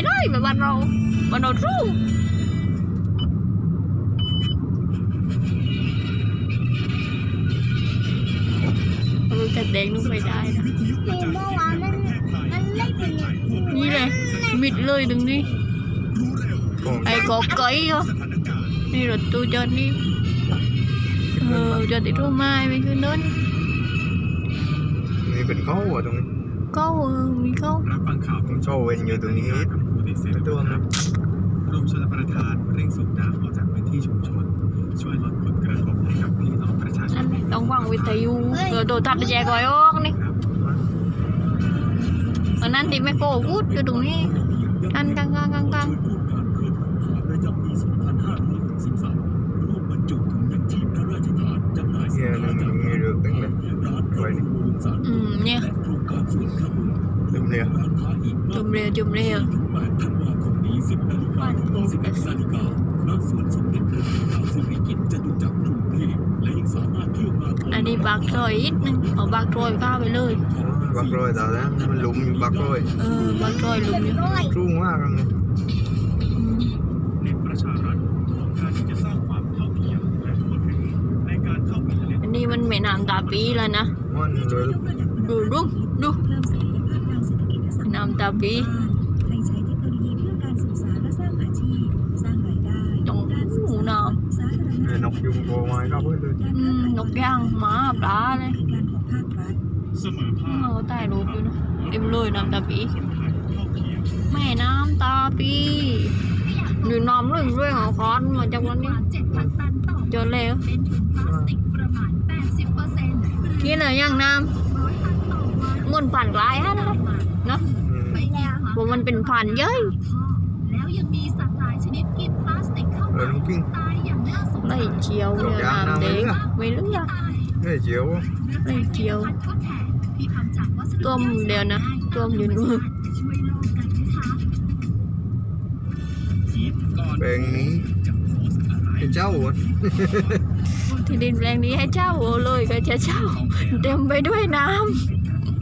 ไม่ได้แบบบ้านเราบ้านเรารู้เราจะแดงนุ่งไม่ได้นะคือเมื่อวานมันมันไม่เป็นอย่างนี้นี่เลย มิดเลยตรงนี้ไอ้กอไก่เหรอนี่รถตู้จอดนี่เออจอดติดร่มไม้ไม่ขึ้นเนินนี่เป็นเขาอะตรงนี้ก็เออมีเขารับฟังข่าวผมโชว์เวนอยู่ตรงนี้กับผู้ติดเชื้อตัวนะกรมชลประทานเร่งสูบน้ำออกจากพื้นที่ชุมชน ช่วยลดผลกระทบให้กับพี่น้องประชาชนั่นนต้องวางวิทยุเออโดนทัดแยกไว้ออกนี่ครับอันนั้นที่ไม่โกพูดอยู่ตรงนี้กันกังกังกังกังประจำปี2563ร่วมบรรจุถุงยังชีพพระราชทานจำหน่ายเนี่ย นี่มันมีเรื่องตึงเลยร้านไว้นี่อืมเนี่ยและโครงการสวนขบุญลืมเลยร้านค้าอีกจุ่มเร็วจุ่มเร็วถึง8ธันวาคมนี้10นาฬิกาถึง21นาฬิกาณสวนสมเด็จพระเจ้าสิริกิติ์จตุจักรกรุงเทพและยังสามารถเที่ยวงานอันนี้บากรอยอีกนึงเอาบากรอยข้าไปเลยบักรอยตาแล้วมันหลุมอยู่บักรอยเออบากรอยลุมอยู่ร้อยรุ่งมากเลยอืมเน็ตประชารัฐโครงการที่จะสร้างความเท่าเทียมและทั่วถึงในการเข้าไปเล่นอันนี้มันแม่น้ำตาปีแล้วนะมันเลย ดูดูดูแม่น้ำตาปีให้ใช้เทคโนโลยีเพื่อการศึกษาและสร้างอาชีพสร้างรายได้ตรงการศึกหูษาน้สาธารณนกยุงโผล่มาครับเพื่อนเลยำอืมนกย่างหมาปลาเลยบริการของภาครัฐเสมอภาคเอาใต้รูปอยู่นะเต็มเลยน้ำตาปีคนไทยเท่าเทียมแม่น้ำตาปีหรือน้ำเรื่องเรื่องของคอนมาจากวันนี้จนแล้วนี่เลยยังน้ำ เงินผ่านกลายฮะนะเนาะอืมเพราะมันเป็นผ่านเย้ยแล้วยังมีสัตว์หลายชนิดกินพลาสติกเข้าเออมาลุงกิ้งตายอย่างน่าสงไล่สารเชียวเนี่ยน้ำแดงไม่เลือกเฮ้ยเจียวไล่เชียวพันข้าวแข็งที่ทำจากวัสดุต้มเดียวนะต้มอยู่นู่นช่วยโลกกันนะคะคิดก่อนแปลงนี้จะโพสต์อะไรเป็นเจ้าอะที่ดินแปลงนี้ให้เช่าเอาเลยก็จะเช่าเต็มไปด้วยน้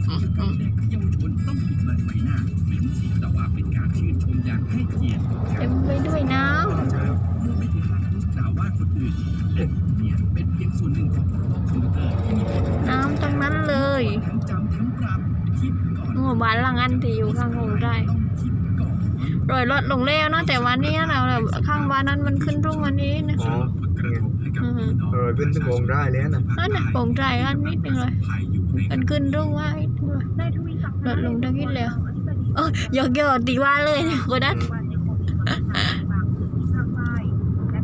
เด็กเยาวชนต้องปิดบังใบหน้าเว้นสีแต่ว่าเป็นการชื่นชมอย่างให้เกียรติเต็มไปด้วยน้เมื่อไม่ถึงการรู้สึกด่าว่าคนอื่นเด็กเนี่ยเป็นเพียงส่วนหนึ่งของระบบคอมพิวเตอร์ที่มีการำน้ำทั้งนั้นเลยทั้งจำทั้งปรับคิดก่อนหมู่บ้านลังอันที่อยู่ข้างคงได้ต้องคิดก่อนรอยรถลงแล้วนาะแต่วันนี้นะแบบข้างบ้านนั้นมันขึ้นรุ่งวันนี้นะอ๋อผลกระทบ ให้กับพี่น้องเออเป็นสมองได้แล้วนะนั่นน่ะโปร่งใจอันนิดนึงเลยภัยอยู่ในมันขึ้นรุ่งว่าอีกนึงเลยนายทวีศักดิ์ลดลงได้นิดเดียวเออหยอกหยอกตีว่าเลยนะคนนั้นไว้